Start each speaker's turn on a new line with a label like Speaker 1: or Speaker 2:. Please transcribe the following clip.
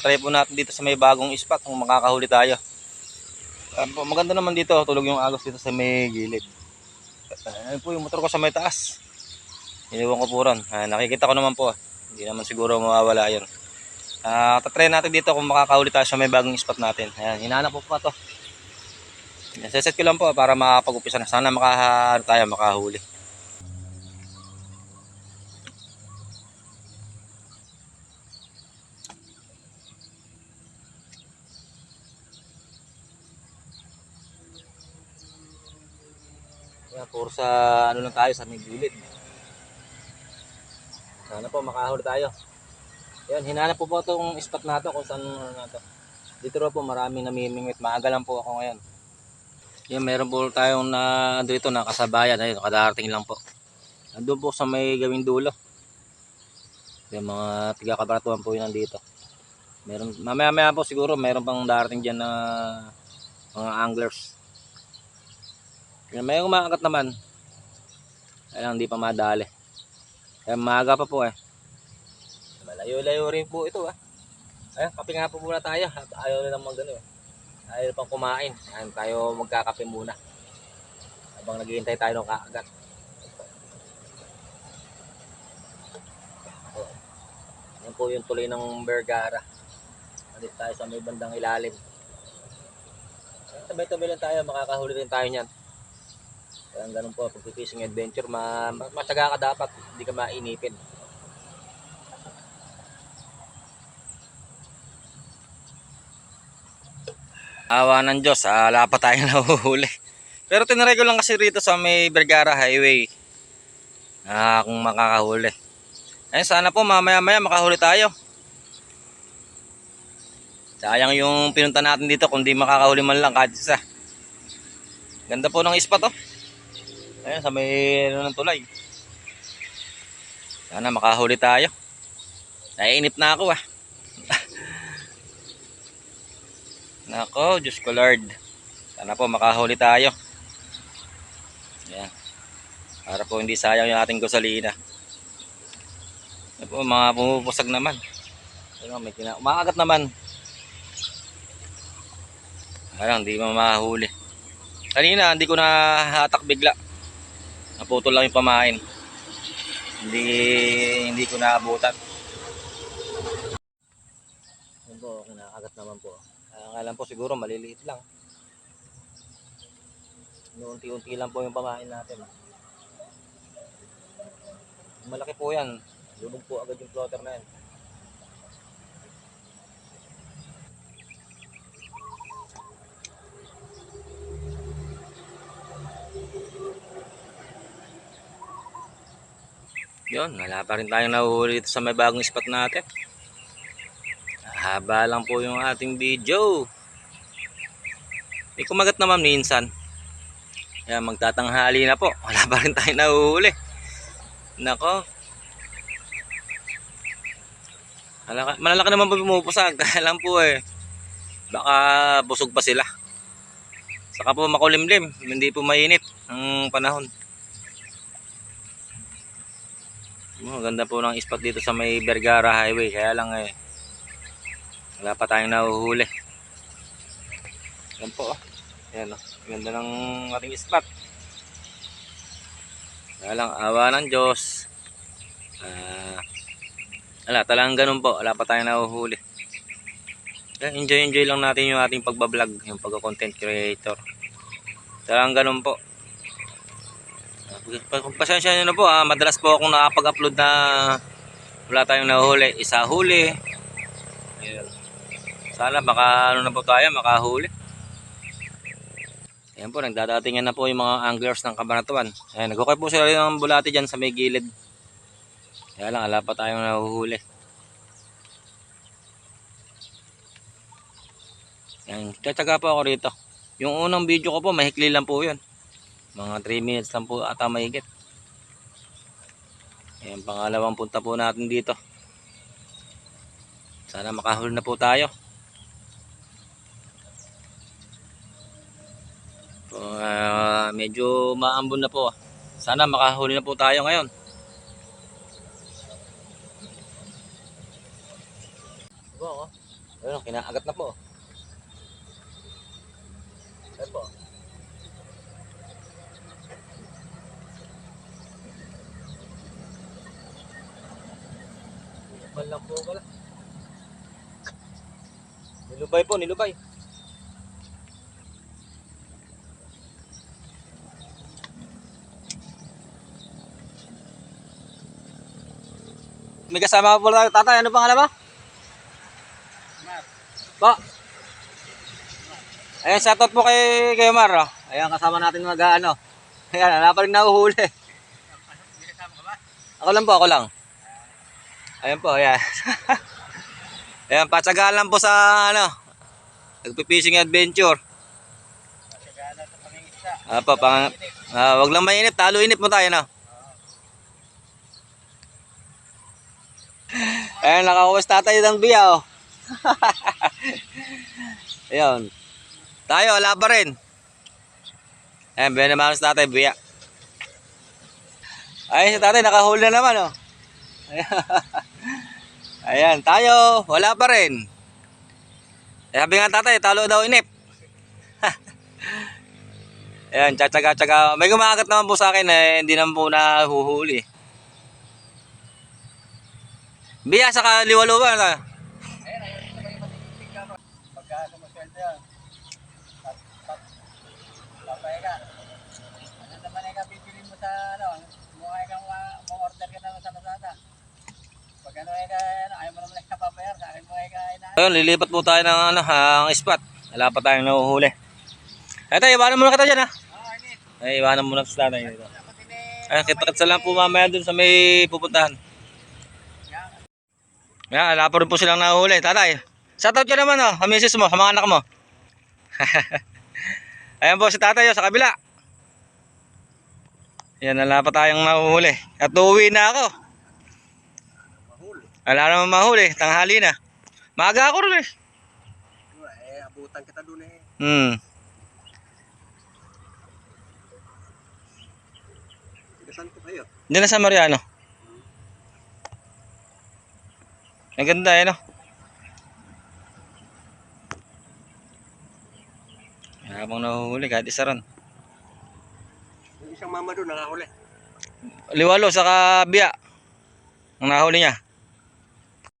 Speaker 1: Try po natin dito sa may bagong spot kung makakahuli tayo. Po, maganda naman dito, tulog yung agos dito sa may gilid. Ayun po yung motor ko sa may taas. Iniwan ko po ron. Ah, nakikita ko naman po. Hindi naman siguro mawawala yun. Ah, tatry natin dito kung makakahuli tayo sa may bagong spot natin. Ayan, hinahanap ko pa to. Naseset ko lang po para makapag-upisa na. Sana makaha, ano tayo, makahuli. Puro sa ano lang tayo, sa may gilid. Sana po makahuli tayo. Yan, hinanap po po itong spot na to kung saan ano na to. Dito raw po maraming namimingwit. Maaga lang po ako ngayon. Yan, meron po tayong na dito na kasabayan. Ayun, kadarating lang po. Nandun po sa may gawing dulo. Yung mga tiga-kabaratuan po yun nandito. Meron, mamaya-maya po siguro meron pang darating dyan na mga anglers. Yan, may umaagat naman. Kaya lang hindi pa madali. Kaya maaga pa po eh. Malayo-layo rin po ito ah. Ayun, kape nga po muna tayo. At Ayaw na naman gano'n eh. Ayaw pang kumain. Ayun, tayo magkakape muna. Habang naghihintay tayo ng kaagat. Yan po yung tuloy ng Vergara. Alis tayo sa may bandang ilalim. Ayun, Tabay-tabay lang tayo. Makakahuli rin tayo niyan. Kaya ganun po, pag fishing adventure, ma ma- matyaga ka dapat, hindi ka mainipin. Awa ng Diyos, wala pa tayong nahuhuli. Pero tinaray ko lang kasi rito sa may Vergara Highway. Ah, kung makakahuli. Ayun, sana po mamaya-maya makahuli tayo. Sayang yung pinunta natin dito kung di makakahuli man lang kahit isa. Ganda po ng spot oh. Ayun, sa may ano ng tulay. Sana makahuli tayo. Naiinip na ako ah. Nako, Diyos ko Lord. Sana po makahuli tayo. Yan. Para po hindi sayang yung ating gasolina. Yan po, mga pumupusag naman. Ayun, may kina umaagat naman. Kaya lang, hindi mo mahuli. Kanina, hindi ko na hatak bigla. Naputol lang yung pamain. Hindi, hindi ko naabutan. Yan po, kinakagat naman po. Kaya nga lang po siguro maliliit lang. Unti-unti lang po yung pamain natin. Malaki po yan. Lubog po agad yung floater na yan. Yun, wala pa rin tayong nahuhuli dito sa may bagong spot natin. Haba lang po yung ating video. May kumagat naman minsan. Kaya magtatanghali na po. Wala pa rin tayong nahuhuli. Nako. Malaka, malalaki naman po pumupusag. Kaya lang po eh. Baka busog pa sila. Saka po makulimlim. Hindi po mainit ang panahon. Oh, ganda po ng spot dito sa may Vergara Highway. Kaya lang eh, wala pa tayong nahuhuli. Yan po. oh. Yan oh. Ganda ng ating spot. Kaya lang, awa ng Diyos. Ah, wala, talagang ganun po. Wala pa tayong nahuhuli. Kaya enjoy enjoy lang natin yung ating pagbablog, yung pagka-content creator. Talagang ganun po. Pasensya nyo na po ah. Madalas po akong nakapag-upload na wala tayong nahuli. Isa huli. Sana baka ano na po tayo, makahuli. Ayan po, nagdadatingan na po yung mga anglers ng kabanatuan. Ayan, nagkukay po sila ng bulati dyan sa may gilid. Kaya lang, ala pa tayong nahuhuli. Ayan, tsatsaga po ako rito. Yung unang video ko po, mahikli lang po yun. Mga 3 minutes lang po ata mahigit. Ayan, pangalawang punta po natin dito. Sana makahuli na po tayo. Uh, medyo maambon na po. Sana makahuli na po tayo ngayon. Oh? Ayun, kinaagat na po. Ayun po. Man lang po pala. Nilubay po, nilubay. May kasama po tayo. Tatay, ano pangalan mo? Po. Ayan, shoutout po kay, kay Omar. Oh. Ayan, kasama natin mag ano. Ayan, wala pa rin nahuhuli. Ako lang po, ako lang. Ayan po, ayan. ayan, patsagaan lang po sa ano. Nagpipishing adventure. Apa, pang, ah, wag lang mainip, talo inip mo tayo na. Ayan, nakakuwas tatay ng biya, oh. Ayun. Tayo, wala pa rin. Ayan, sa tatay, biya. Ayun, si tatay, nakahuli na naman, oh. Ayan. Ayan, tayo, wala pa rin. Eh, Sabi nga tatay, talo daw inip. Ayan, tsatsaga-tsaga. May kumakagat naman po sa akin eh, hindi naman po nahuhuli. Biya sa kaliwalo ba? Ano?
Speaker 2: Pagka sumasweldo yan, pat- pat- papay ka. Ano naman ay ka bibili mo sa ano, mukha kang ma- ma-order ka naman sa Lazada. Pag ano ay ka, ano, ayaw mo naman ay kapabayar, sa akin mo ay ka ina.
Speaker 1: Ayun, lilipat po tayo ng ano, ang spot. Wala pa tayong nahuhuli. Eto, iwanan muna kita dyan ha. Ay, iwanan muna sa tatay dito. Ay, kita-kita lang po mamaya dun sa may pupuntahan. Yan, wala pa rin po silang nahuhuli. Tatay, shoutout ka naman oh, sa misis mo, sa mga anak mo. Ayan po si tatay oh, sa kabila. Yan, wala pa tayong nahuhuli. At uuwi na ako. Wala naman mahuli, tanghali na. Maaga ako rin eh.
Speaker 2: Eh, abutan kita dun eh.
Speaker 1: Hmm.
Speaker 2: Saan po kayo?
Speaker 1: Diyan na sa Mariano. Ang ganda eh, no? Habang nahuhuli, kahit isa ron.
Speaker 2: Yung isang mama doon nakahuli.
Speaker 1: Liwalo, saka biya. Ang nahuli niya.